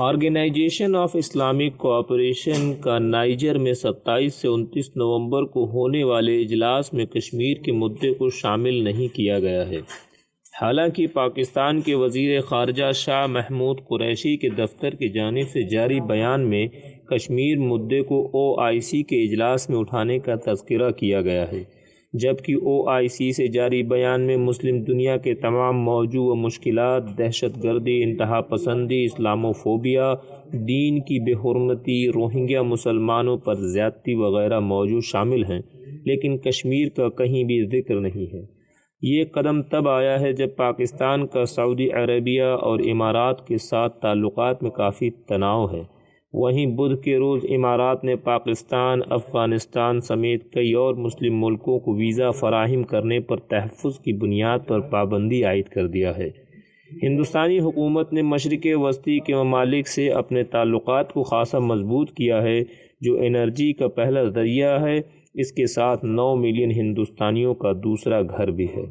Organisation of Islamic cooperation का Niger में 27 से 29 नवंबर को होने वाले इजलास में कश्मीर के मुद्दे को शामिल नहीं किया गया है। हालाँकि पाकिस्तान के वज़ीर ख़ारजा शाह महमूद कुरैशी के दफ्तर की जानब से जारी बयान में कश्मीर मुद्दे को ओ आई सी के इजलास में उठाने का तस्करा किया गया है। जबकि ओ आई सी से जारी बयान में मुस्लिम दुनिया के तमाम मौजू व मुश्किल दहशत गर्दी इंतहा पसंदी, इस्लामोफोबिया, दीन की बेहरमती, रोहिंग्या मुसलमानों पर ज़्यादती वगैरह मौजू शामिल हैं, लेकिन कश्मीर का कहीं भी ज़िक्र नहीं है। ये कदम तब आया है जब पाकिस्तान का सऊदी अरबिया और इमारात के साथ ताल्लुक़ में काफ़ी तनाव है। वहीं बुध के रोज़ इमारात ने पाकिस्तान, अफ़गानिस्तान समेत कई और मुस्लिम मुल्कों को वीज़ा फ़राहम करने पर तहफ़ की बुनियाद पर पाबंदी आयद कर दिया है। हिंदुस्तानी हुकूमत ने मशरक़ वस्ती के ममालिक से अपने ताल्लुक़ को ख़ासा मज़बूत किया है, जो एनर्जी का पहला ज़रिया है। इसके साथ नौ मिलियन हिंदुस्तानियों का दूसरा घर भी है।